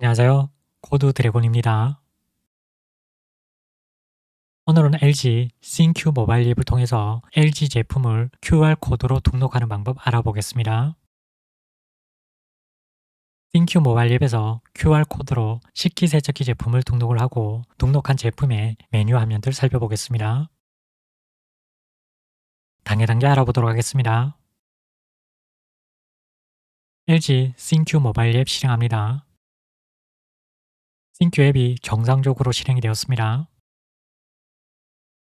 안녕하세요. 코드 드래곤입니다. 오늘은 LG 싱큐 모바일 앱을 통해서 LG 제품을 QR코드로 등록하는 방법 알아보겠습니다. 싱큐 모바일 앱에서 QR코드로 식기세척기 제품을 등록을 하고 등록한 제품의 메뉴 화면들 살펴보겠습니다. 단계 단계 알아보도록 하겠습니다. LG 싱큐 모바일 앱 실행합니다. 싱큐 앱이 정상적으로 실행이 되었습니다.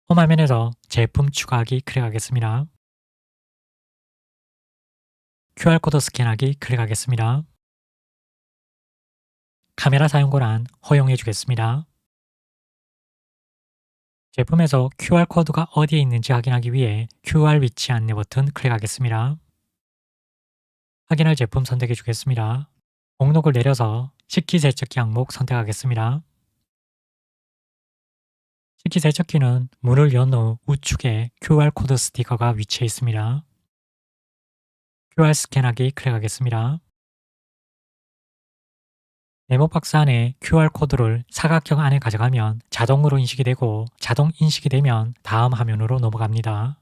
홈 화면에서 제품 추가하기 클릭하겠습니다. QR코드 스캔하기 클릭하겠습니다. 카메라 사용 권한 허용해 주겠습니다. 제품에서 QR코드가 어디에 있는지 확인하기 위해 QR 위치 안내 버튼 클릭하겠습니다. 확인할 제품 선택해 주겠습니다. 목록을 내려서 식기 세척기 항목 선택하겠습니다. 식기 세척기는 문을 연 후 우측에 QR코드 스티커가 위치해 있습니다. QR 스캔하기 클릭하겠습니다. 네모 박스 안에 QR코드를 사각형 안에 가져가면 자동으로 인식이 되고 자동 인식이 되면 다음 화면으로 넘어갑니다.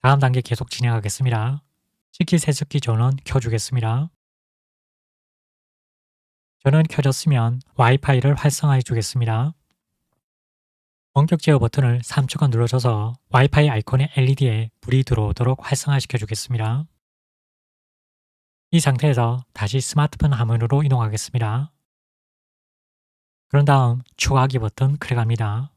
다음 단계 계속 진행하겠습니다. 식기 세척기 전원 켜주겠습니다. 전원 켜졌으면 와이파이를 활성화해 주겠습니다. 원격 제어 버튼을 3초간 눌러줘서 와이파이 아이콘의 LED에 불이 들어오도록 활성화시켜 주겠습니다. 이 상태에서 다시 스마트폰 화면으로 이동하겠습니다. 그런 다음 추가하기 버튼 클릭합니다.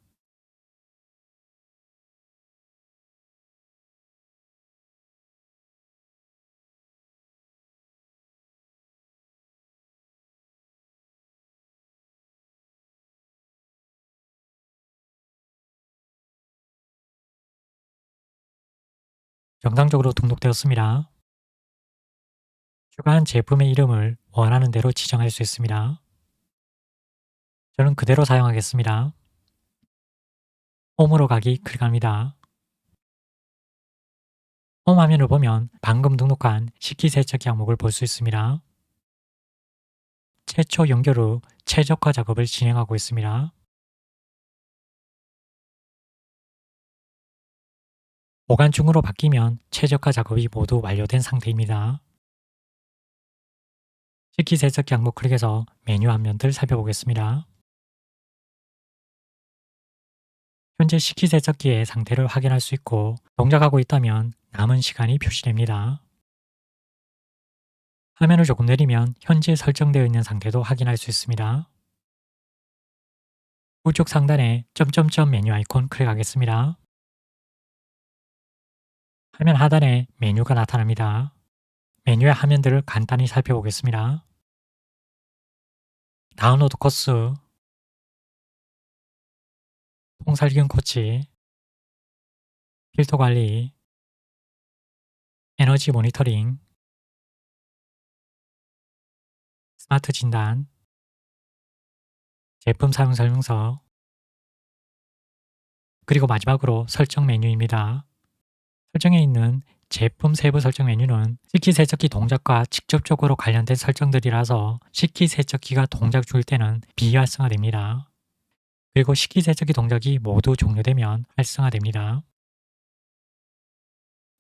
정상적으로 등록되었습니다. 추가한 제품의 이름을 원하는 대로 지정할 수 있습니다. 저는 그대로 사용하겠습니다. 홈으로 가기 클릭합니다. 홈 화면을 보면 방금 등록한 식기세척기 항목을 볼 수 있습니다. 최초 연결 후 최적화 작업을 진행하고 있습니다. 보관 중으로 바뀌면 최적화 작업이 모두 완료된 상태입니다. 식기 세척기 항목 클릭해서 메뉴 화면들 살펴보겠습니다. 현재 식기 세척기의 상태를 확인할 수 있고 동작하고 있다면 남은 시간이 표시됩니다. 화면을 조금 내리면 현재 설정되어 있는 상태도 확인할 수 있습니다. 우측 상단에 점점점 메뉴 아이콘 클릭하겠습니다. 화면 하단에 메뉴가 나타납니다. 메뉴의 화면들을 간단히 살펴보겠습니다. 다운로드 코스, 통살균 코치, 필터 관리, 에너지 모니터링, 스마트 진단, 제품 사용 설명서, 그리고 마지막으로 설정 메뉴입니다. 설정에 있는 제품 세부 설정 메뉴는 식기세척기 동작과 직접적으로 관련된 설정들이라서 식기세척기가 동작 줄 때는 비활성화됩니다. 그리고 식기세척기 동작이 모두 종료되면 활성화됩니다.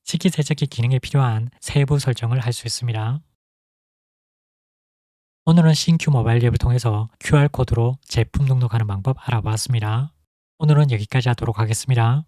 식기세척기 기능에 필요한 세부 설정을 할 수 있습니다. 오늘은 싱큐 모바일 앱을 통해서 QR코드로 제품 등록하는 방법 알아보았습니다. 오늘은 여기까지 하도록 하겠습니다.